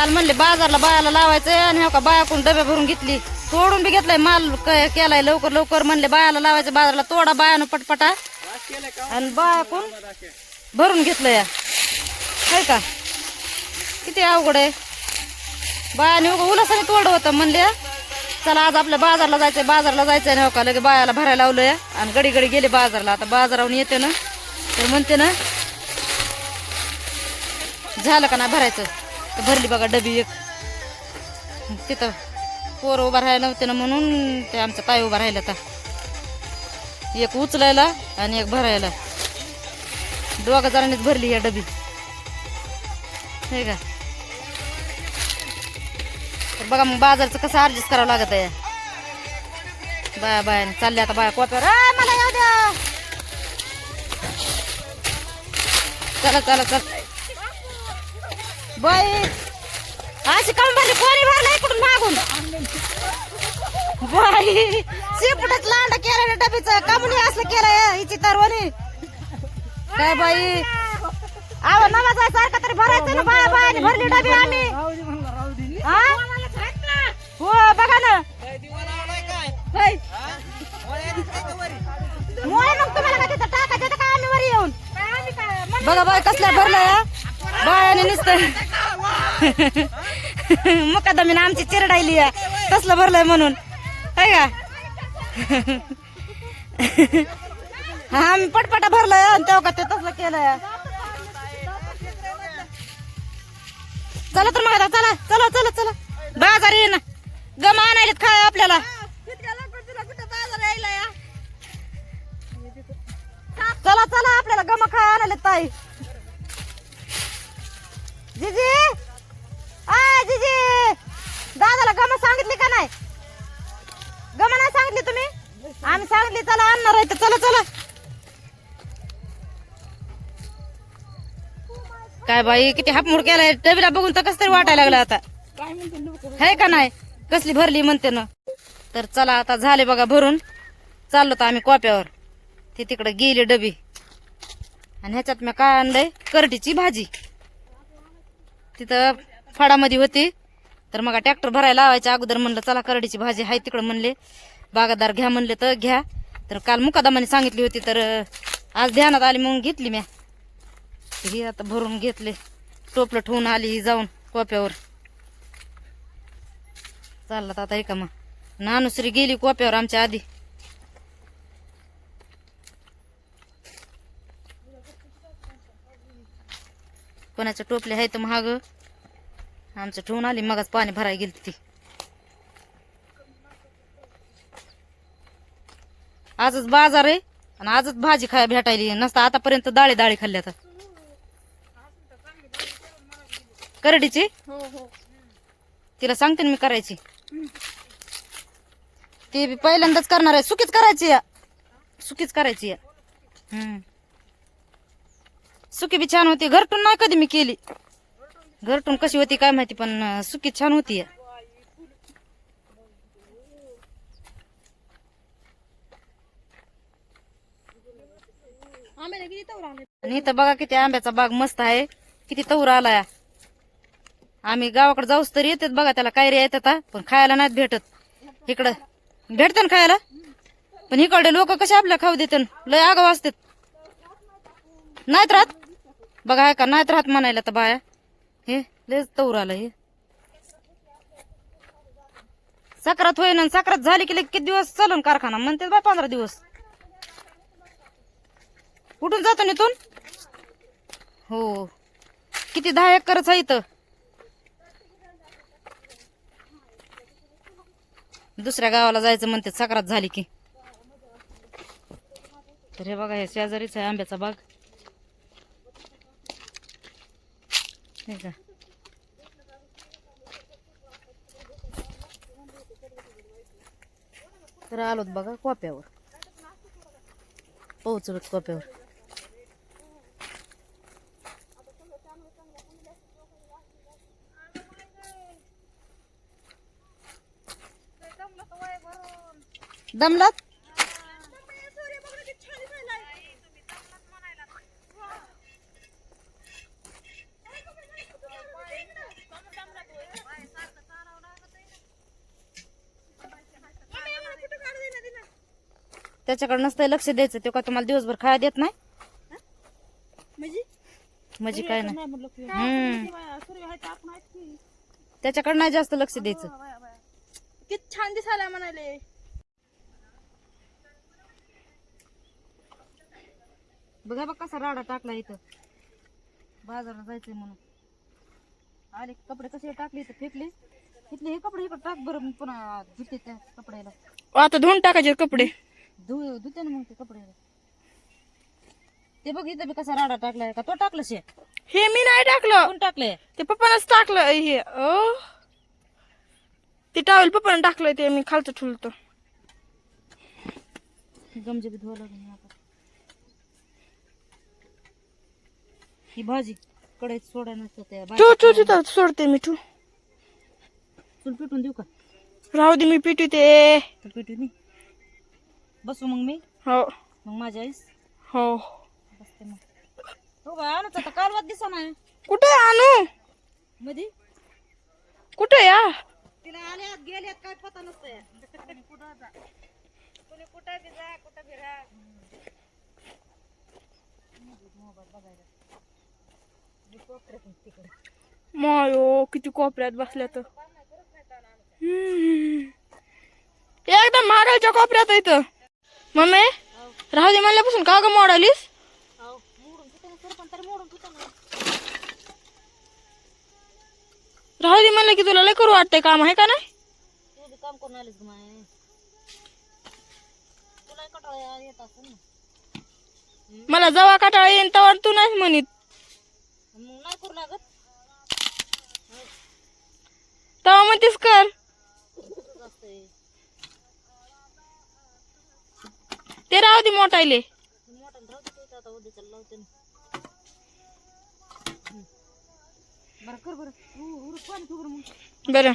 काल म्हणले बाजारला बायाला लावायचंय आणि हो का बायाकडून डबे भरून घेतली? तोडून बी घेतलाय माल केलाय लवकर लवकर म्हणले बायाला लावायचं बाजारला तोडा बायानं पटपटा. आणि बायाकडून भरून घेतलं या का? किती अवघड आहे. बायाने उगा उलासाने तोड होतं म्हणले. चला आज आपल्या बाजारला जायचंय बाजारला जायचंय ना हो का लगे बायाला भरायला लावलं या आणि गडी गडी गेले बाजारला. आता बाजारावून येते ना. तर म्हणते ना झालं का नाही भरायचं? तर भरली बघा डबी एक. तिथं पोर उभा राहायला नव्हते ना म्हणून ते आमचं पाय उभा राहिलं तर एक उचलायला आणि एक भरायला. दोघा जणांनीच भरली या डबी. हे का? बघा मग बाजारचं कसं ऍडजस्ट करावं लागत आहे. बाया बाया चालले आता बाया कोप्यावर मला येऊ द्या. चला चला चला. बाई अशी काम भरली कोणी भरलं इकडून मागून? बाई शिपटच लांड केला ना डबीचं. कामुनी असलं केलं हिची तरवणी काय बाई? आव नवाज आहे सारखं तरी भरायचं ना बाय बाय भरली डबी आम्ही. हो? बघा ना. होय. मग तुम्हाला का तिथं टाकायचं? आम्ही वर येऊन? बघा बाय कसल्या भरलं बाय आणि नुसतं मुकादमीन आमची चिरडायली आहे. कसलं भरलंय म्हणून. काय का? हा आम्ही पटपटा भरलंय. तेव्हा का ते तसलं केलंय. चला तर मग आता चला चला चला चला. बाजार ये ना गम आणायलेत काय आपल्याला? चला चला आपल्याला गम खाय आणायलेत ताई. जिजी! सांगितले तुम्ही? आम्ही सांगितले चला आणणार आहे तर चला चला. काय बाई किती हापमूड केलाय? डबीला बघून तर कस तरी वाटायला लागलं आता. है का नाही? कसली भरली म्हणते ना. तर चला आता झाले बघा भरून. चाललो तर आम्ही कोप्यावर. ते तिकडे गेली डबी. आणि ह्याच्यात मी काय आणलंय करडीची भाजी. तिथं फडामध्ये होती. तर मग ट्रॅक्टर भरायला लावायच्या अगोदर म्हणलं चला करडीची भाजी हाय तिकडं म्हणले. बागादार घ्या म्हणले तर घ्या. तर काल मुकादामाने सांगितली होती तर आज ध्यानात आली म्हणून घेतली म्या. ही आता भरून घेतले. टोपलं ठेवून आली ही जाऊन कोप्यावर. चाललं तर आता ऐका मग? नानुसरी गेली कोप्यावर आमच्या आधी. कोणाच्या टोपले आहेत महाग आमचं ठेवून आली मगच पाणी भरायला गेली ती. आजच बाजार आहे आणि आजच भाजी खाया भेटायली. नसता आतापर्यंत डाळी डाळी खाल्ल्या तर करडीची तिला सांगते ना मी करायची. ती बी पहिल्यांदाच करणार आहे. सुकीच करायची आहे. सुकीच करायची आहे. हम्म. सुकी बी छान होती. घरटून नाही कधी मी केली. घरटून कशी होती काय माहिती पण सुकी छान होती आणि इथं बघा किती आंब्याचा बाग मस्त आहे. किती तवर आलाय. आम्ही गावाकडे जाऊस तर येतात बघा त्याला काय रे येतात हा. पण खायला नाहीत भेटत. इकडं. भेटतं ना खायला? पण इकडे लोक कसे आपल्या खाऊ देतात? लय आगाव असतात. नाहीत राहत. बघा आहे का? नाहीत राहत म्हणायला तर बाया. हे लयच तवर आलं हे. सक्रात होईन आणि सक्रात झाली की लगे किती दिवस चालून कारखाना? म्हणते बा पंधरा दिवस. कुठून जातो ना इथून? हो. किती दहा एकरच आहे इथं? दुसऱ्या गावाला जायचं म्हणते सक्रात झाली की. तर हे बघा हे शेजारीच आहे आंब्याचा बाग. हे का? तर आलोत बघा कोप्यावर. पोहोचलोत कोप्यावर. दमलत? त्याच्याकडे नसतं लक्ष द्यायचं तो का तुम्हाला दिवसभर खायला देत नाही? म्हणजे? म्हणजे काय नाही. त्याच्याकडे नाही जास्त लक्ष द्यायचं. किती छान दिसायला म्हणाले. बघा बघ कसा राडा टाकला इथं. बाजारात जायचंय म्हणून. आले कपडे कसे टाकले इथं फेकले. इथले हे कपडे इकडे टाक बरं पुन्हा धुते त्या कपड्याला. आता धुवून टाकायचे कपडे. धु धुते ना मग ते कपड्याला ते बघ इथं बी कसा राडा टाकलाय का तो टाकलं शे. हे मी नाही टाकलं. कोण टाकलंय? ते पप्पानच टाकलं हे अ. ते टावेल पप्पाने टाकलंय ते मी खालचं ठुलतो. गमजे बी धुवा लागून ही भाजी कढईत सोडा नसतं भाजी ठू तिथं सोडते मी ठू चूल पिटून देऊ का? राहू दे मी पिटू ते पिटून दे. बसू मग मी? हो. मग माझ्या आईस? हो. बसते मग. हो बा आणच आता. कालवात दिसा नाही कुठे आणू मधी? कुठे या तिला आल्यात गेल्यात काय पता नसतंय. कुठं जा? कुणी कुठं बी जा कुठं बी राहा. मायो किती कोपऱ्यात बसल्या तर. एकदम मागायच्या कोपऱ्यात इथं. मम्मी राहू दे म्हणल्यापासून का ग मोडालीस? राहू दे म्हणलं की तुला लय करू वाटतंय काम आहे का नाही? काम करून आलीस तुला कटाळा मला जवा काटाळा येईन तवा तू नाही म्हणित. करू लागत? तवा म्हणतीस कर. ते राहू दे मोठायले. मोठा राहू दे आता उद्या लावते ना. हम्म. बरं कर बरं. उ- उरक पाणी ठेव बरं मग. बरं.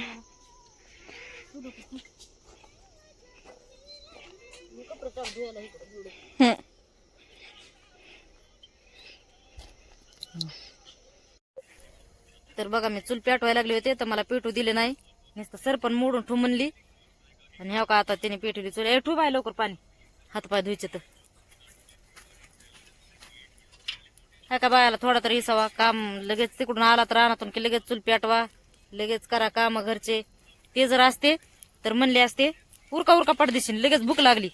मी कपडे टाक धुवायला इकडे एवढे हम्म. तर बघा मी चूल पेटवायला लागले होते तर मला पेटू दिले नाही. नुसतं सरपण मोडून ठू म्हणली आणि हो का आता त्याने पेटवली चूल. ए ठू बाय लवकर पाणी. हातपाय धुयचे तर. हा का बायाला थोडा तरी इसावा काम लगेच तिकडून आला तर रानातून की लगेच चूल पेटवा. लगेच करा काम घरचे. ते जर असते तर म्हणले असते उरका उरका पडदेशील लगेच भूक लागली.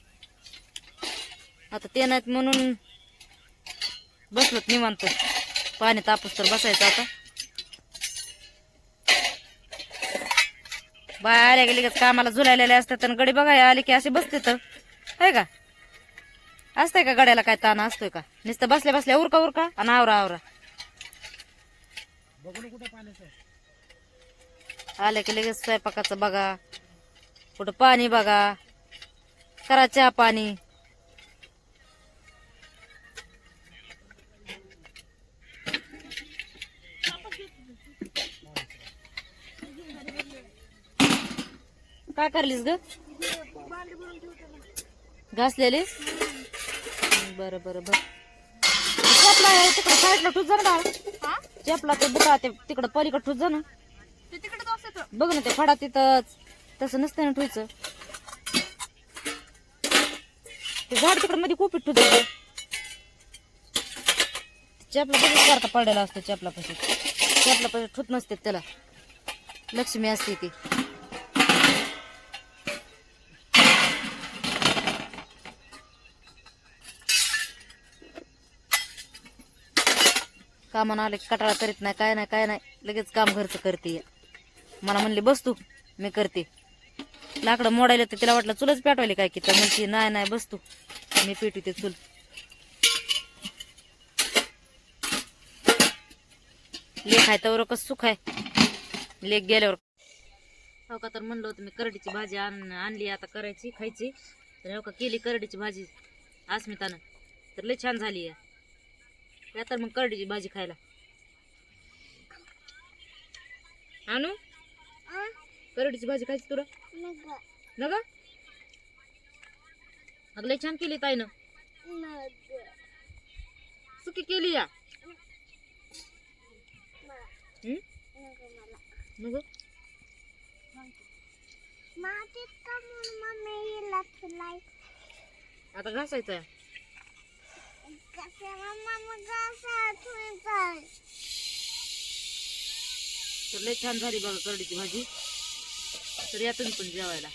आता ते नाहीत म्हणून बसलत निवांत. पाणी तापूस तर बसायचं आता. बाय आल्या गेली लगेच कामाला झुलायलेले असतात आणि गडी बघा आली की असे बसते तर. आहे का? असतंय का गड्याला काय ताण असतोय का? नुसतं बसल्या बसल्या उरका उरका आणि आवरा आवरा. आले की लगेच स्वयंपाकाचं बघा. कुठं पाणी बघा. करा चहा पाणी. काय करलीस ग? घासलेली बरं बरं बर. चपला आहे तिकडं साईडला ठुस जा ना चपला ते बुटा ते तिकडं पलीकडे ठुस जा ना. बघ ना ते फडा तिथंच. तसं नसतं ना ठुयचं ते झाड तिकडं मध्ये खूप ठुत चपला कधीच करता पडलेला असतो चपला पाशी चपला पाशी ठुत नसते त्याला. लक्ष्मी असते ती. कामानं आले की कटाळा करीत नाही काय नाही काय नाही. लगेच काम घरचं करते मला म्हणले बस तू मी करते. लाकडं मोडायला तर तिला वाटलं चुलच पेटवायली काय की? तर म्हणते नाही नाही बस तू मी पेटवते चूल. लेख आहे तर कस सुख आहे. लेख गेल्यावर हो का तर म्हणलं होतं मी करडीची भाजी आण आणली आता करायची खायची. तर हो का केली करडीची भाजी अस्मितानं. तर लय छान झाली आहे. तर मग करडीची भाजी खायला. आणू? करडीची भाजी खायची तुला? न ग अगं लय छान केली ताईनं. सुकी केली या. हं? न ग आता घासायचं तर लय छान झाली बघा करडीची भाजी. तर या तुम्ही पण जेवायला.